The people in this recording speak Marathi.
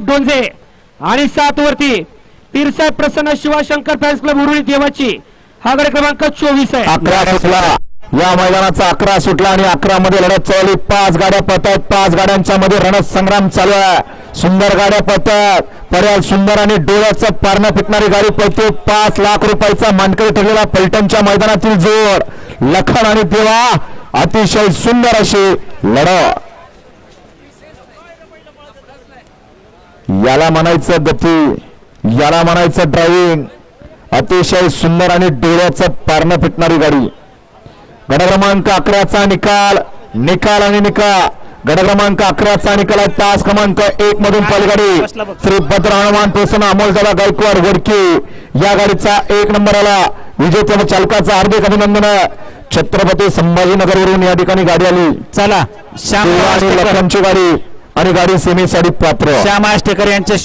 ग्रुप डोंजे आणि सात वरती पीरसाहेब प्रसन्न शिवाशंकर फॅन्स क्लब उरुळी देवाची हा गड क्रमांक चोवीस आहे. अकरा सुटला. या मैदानाचा अकरा सुटला आणि अकरा मध्ये लढत चालली पाच गाड्या पळतात पाच गाड्यांच्या मध्ये रणत संग्राम चालू आहे. सुंदर गाड्या पळतात पर्याय सुंदर आणि डोळ्याचं पारणं पिटणारी गाडी पळते. पाच लाख रुपयाचा मानकरी ठरलेला पलटणच्या मैदानातील जोड लखन आणि देवा अतिशय सुंदर अशी लढत. याला म्हणायचं गती याला म्हणायचं ड्रायव्हिंग अतिशय सुंदर आणि डोळ्याचं पारणं फिटणारी गाडी. गड क्रमांक अकराचा निकाल निकाल आणि निकाल. गड क्रमांक अकराचा निकाल आहे तास क्रमांक एक मधून पलगाडी. श्री भद्र हनुमान प्रसन्न अमोलदादा गायकवाड वडकी. या गाडीचा एक नंबर आला. विजेत्या चालकाचं हार्दिक अभिनंदन. छत्रपती संभाजीनगरवरून या ठिकाणी गाडी आली. चला श्याम लखनची गाडी. आणि गाडी सेमीसाठी पात्र. श्यामा आष्टेकर यांच्या